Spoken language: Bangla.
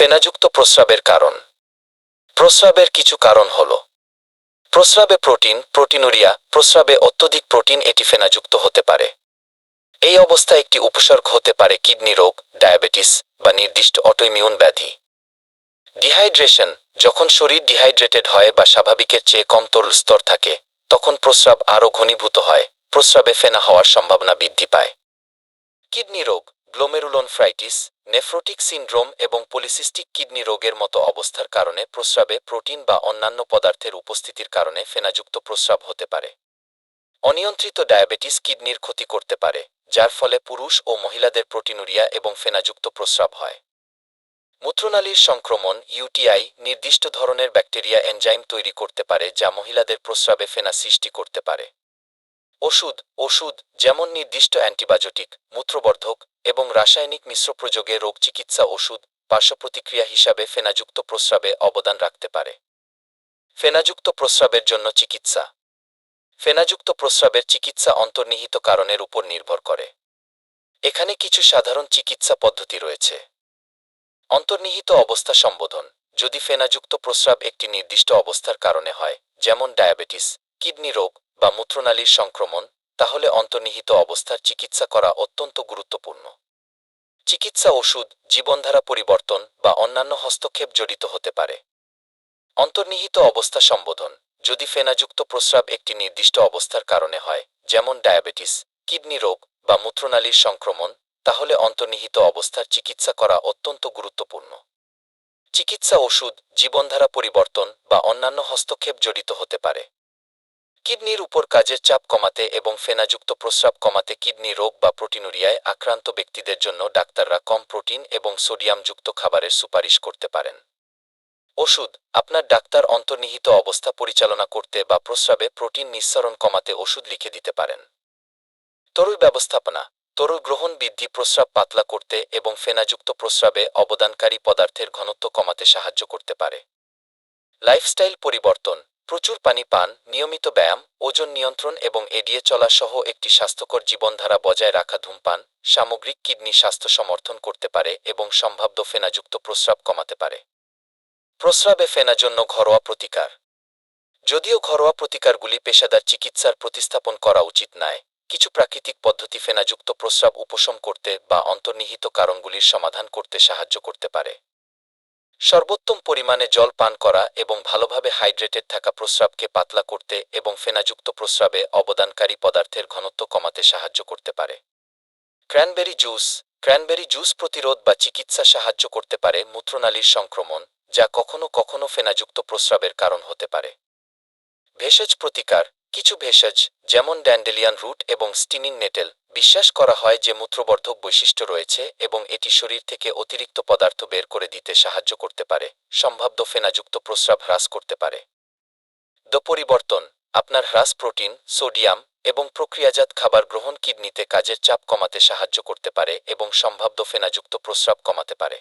ফেনাযুক্ত প্রস্রাবের কারণ। প্রস্রাবের কিছু কারণ হল। প্রস্রাবে প্রোটিন, প্রোটিনুরিয়া, প্রস্রাবে অত্যধিক প্রোটিন এটি ফেনাযুক্ত হতে পারে। এই অবস্থায় একটি উপসর্গ হতে পারে কিডনি রোগ, ডায়াবেটিস বা নির্দিষ্ট অটোইমিউন ব্যাধি। ডিহাইড্রেশন, যখন শরীর ডিহাইড্রেটেড হয় বা স্বাভাবিকের চেয়ে কম তরল স্তর থাকে, তখন প্রস্রাব আরও ঘনীভূত হয়, প্রস্রাবে ফেনা হওয়ার সম্ভাবনা বৃদ্ধি পায়। কিডনি রোগ গ্লোমেরুলনফ্রাইটিস নেফ্রোটিক সিনড্রোম এবং পলিসিস্টিক কিডনি রোগের মতো অবস্থার কারণে প্রস্রাবে প্রোটিন বা অন্যান্য পদার্থের উপস্থিতির কারণে ফেনাযুক্ত প্রস্রাব হতে পারে। অনিয়ন্ত্রিত ডায়াবেটিস কিডনির ক্ষতি করতে পারে, যার ফলে পুরুষ ও মহিলাদের প্রোটিনুরিয়া এবং ফেনাযুক্ত প্রস্রাব হয়। মূত্রনালীর সংক্রমণ, ইউটিআই, নির্দিষ্ট ধরনের ব্যাকটেরিয়া এনজাইম তৈরি করতে পারে যা মহিলাদের প্রস্রাবে ফেনা সৃষ্টি করতে পারে। ওষুধ ওষুধ যেমন নির্দিষ্ট অ্যান্টিবায়োটিক, মূত্রবর্ধক এবং রাসায়নিক মিশ্র প্রযোগে রোগ চিকিৎসা ওষুধ পার্শ্বপ্রতিক্রিয়া হিসাবে ফেনাযুক্ত প্রস্রাবে অবদান রাখতে পারে। ফেনাযুক্ত প্রস্রাবের জন্য চিকিৎসা। ফেনাযুক্ত প্রস্রাবের চিকিৎসা অন্তর্নিহিত কারণের উপর নির্ভর করে। এখানে কিছু সাধারণ চিকিৎসা পদ্ধতি রয়েছে। অন্তর্নিহিত অবস্থা সম্বোধন। যদি ফেনাযুক্ত প্রস্রাব একটি নির্দিষ্ট অবস্থার কারণে হয়, যেমন ডায়াবেটিস, কিডনি রোগ বা মূত্রনালীর সংক্রমণ, তাহলে অন্তর্নিহিত অবস্থার চিকিৎসা করা অত্যন্ত গুরুত্বপূর্ণ। চিকিৎসা ওষুধ, জীবনধারা পরিবর্তন বা অন্যান্য হস্তক্ষেপ জড়িত হতে পারে। অন্তর্নিহিত অবস্থা সম্বোধন, যদি ফেনাযুক্ত প্রস্রাব একটি নির্দিষ্ট অবস্থার কারণে হয়, যেমন ডায়াবেটিস, কিডনি রোগ বা মূত্রনালীর সংক্রমণ, তাহলে অন্তর্নিহিত অবস্থার চিকিৎসা করা অত্যন্ত গুরুত্বপূর্ণ। চিকিৎসা ওষুধ, জীবনধারা পরিবর্তন বা অন্যান্য হস্তক্ষেপ জড়িত হতে পারে। কিডনির উপর কাজের চাপ কমাতে এবং ফেনাযুক্ত প্রস্রাব কমাতে কিডনি রোগ বা প্রোটিনুরিয়ায় আক্রান্ত ব্যক্তিদের জন্য ডাক্তাররা কম প্রোটিন এবং সোডিয়ামযুক্ত খাবারের সুপারিশ করতে পারেন। ওষুধ, আপনার ডাক্তার অন্তর্নিহিত অবস্থা পরিচালনা করতে বা প্রস্রাবে প্রোটিন নিঃসরণ কমাতে ওষুধ লিখে দিতে পারেন। তরল ব্যবস্থাপনা, তরল গ্রহণ বৃদ্ধি, প্রস্রাব পাতলা করতে এবং ফেনাযুক্ত প্রস্রাবে অবদানকারী পদার্থের ঘনত্ব কমাতে সাহায্য করতে পারে। লাইফস্টাইল পরিবর্তন প্রচুর পানি পান, নিয়মিত ব্যায়াম, ওজন নিয়ন্ত্রণ এবং এড়িয়ে চলা সহ একটি স্বাস্থ্যকর জীবনধারা বজায় রাখা ধূমপান, সামগ্রিক কিডনি স্বাস্থ্য সমর্থন করতে পারে এবং সম্ভাব্য ফেনাযুক্ত প্রস্রাব কমাতে পারে। প্রস্রাবে ফেনা জন্য ঘরোয়া প্রতিকার। যদিও ঘরোয়া প্রতিকারগুলি পেশাদার চিকিৎসার প্রতিস্থাপন করা উচিত নয়, কিছু প্রাকৃতিক পদ্ধতি ফেনাযুক্ত প্রস্রাব উপশম করতে বা অন্তর্নিহিত কারণগুলির সমাধান করতে সাহায্য করতে পারে। সর্বোত্তম পরিমাণে জল পান করা এবং ভালোভাবে হাইড্রেটেড থাকা প্রস্রাবকে পাতলা করতে এবং ফেনাযুক্ত প্রস্রাবে অবদানকারী পদার্থের ঘনত্ব কমাতে সাহায্য করতে পারে। ক্র্যানবেরি জুস ক্র্যানবেরি জুস প্রতিরোধ বা চিকিৎসা সাহায্য করতে পারে মূত্রনালীর সংক্রমণ, যা কখনো কখনো ফেনাযুক্ত প্রস্রাবের কারণ হতে পারে। ভেষজ প্রতিকার, কিছু ভেষজ, যেমন ড্যান্ডেলিয়ান রুট এবং স্টিনিং নেটেল বিশ্বাস করা হয় যে মূত্রবর্ধক বৈশিষ্ট্য রয়েছে এবং এটি শরীর থেকে অতিরিক্ত পদার্থ বের করে দিতে সাহায্য করতে পারে, সম্ভাব্য ফেনাযুক্ত প্রস্রাব হ্রাস করতে পারে। দ পরিবর্তন, আপনার হ্রাস প্রোটিন, সোডিয়াম এবং প্রক্রিয়াজাত খাবার গ্রহণ কিডনিতে কাজের চাপ কমাতে সাহায্য করতে পারে এবং সম্ভাব্য ফেনাযুক্ত প্রস্রাব কমাতে পারে।